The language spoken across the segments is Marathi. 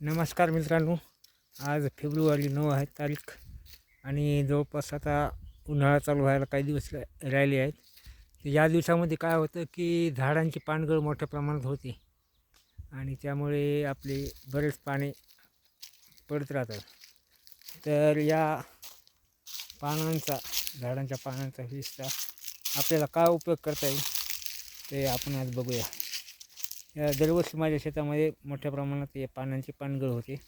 नमस्कार मित्रांनो. आज फेब्रुवारी नऊ आहे तारीख आणि जवळपास आता उन्हाळा चालू व्हायला काही दिवस रा- राहिले आहेत. या दिवसामध्ये काय होतं की झाडांची पानगळ मोठ्या प्रमाणात होते आणि त्यामुळे आपले बरेच पाने पडत राहतात. तर या पानांचा झाडांच्या पानांचा हिस्सा आपल्याला काय उपयोग करता येईल ते आपण आज बघूया. दरवर्षी माझ्या शेतामध्ये मोठ्या प्रमाणात या पानांची पानगळ होते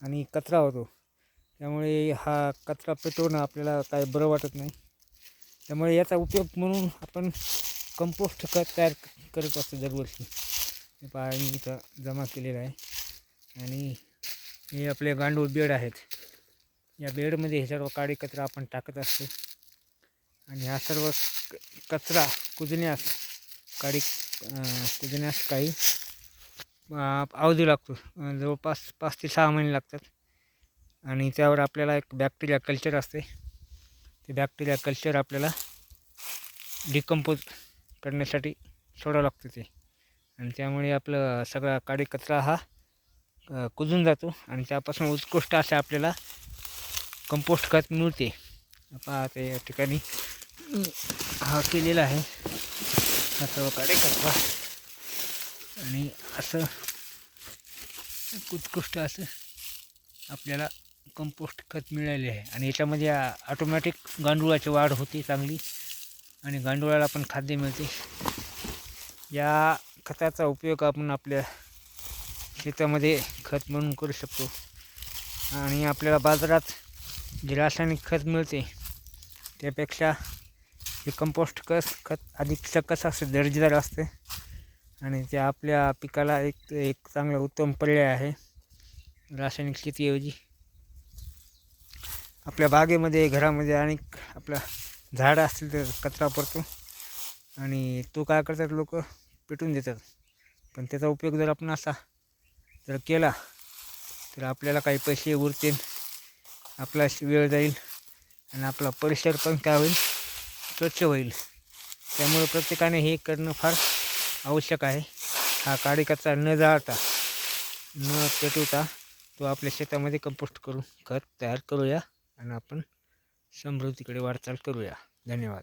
आणि कचरा होतो. त्यामुळे हा कचरा पेटवणं आपल्याला काय बरं वाटत नाही. त्यामुळे याचा उपयोग म्हणून आपण कंपोस्ट खत तयार करत असतो दरवर्षी. हे इथं जमा केलेलं आहे. आणि हे आपले गांडूळ बेड आहेत. या बेडमध्ये हे सर्व काडी कचरा आपण टाकत असतो. आणि हा सर्व क- कचरा कुजण्यास काळी कुजण्यास काही. अवधी लागतो. जवळपास पाच ते सहा महिने लागतात. आणि त्यावर आपल्याला एक बॅक्टेरिया कल्चर असते. ते बॅक्टेरिया कल्चर आपल्याला डिकम्पोज करण्यासाठी सोडावं लागतं ते. आणि त्यामुळे आपलं सगळा काडी कचरा हा कुजून जातो. आणि त्यापासून उत्कृष्ट असे आपल्याला कंपोस्ट खत मिळते. पहा ते या ठिकाणी हा केलेला आहे. हा सर्व काडी आणि असं उत्कृष्ट असं आपल्याला कंपोस्ट खत मिळाले आहे. आणि याच्यामध्ये ऑटोमॅटिक गांडुळाची वाढ होते चांगली. आणि गांडुळाला पण खाद्य मिळते. या खताचा उपयोग आपण आपल्या शेतामध्ये खत म्हणून करू शकतो. आणि आपल्याला बाजारात जे रासायनिक खत मिळते त्यापेक्षा हे कंपोस्ट कस खत अधिक सकस असं दर्जेदार असते. आणि ते आपल्या पिकाला एक एक चांगला उत्तम पर्याय आहे. रासायनिक शेतीऐवजी. आपल्या बागेमध्ये घरामध्ये अनेक आपला झाडं असतील तर कचरा पडतो. आणि तो काय करतात लोक? पेटून देतात. पण त्याचा उपयोग जर आपण असा जर केला तर आपल्याला काही पैसे उरतील. आपला वेळ जाईल. आणि आपला परिसर पण काय होईल? स्वच्छ होईल. त्यामुळे प्रत्येकाने हे करणं फार आवश्यक आहे. हा काळी कचरा न जाळता न पेटवता तो आपल्या शेतामध्ये कंपोस्ट करून खत तयार करूया आणि आपण समृद्धीकडे वाटचाल करूया. धन्यवाद.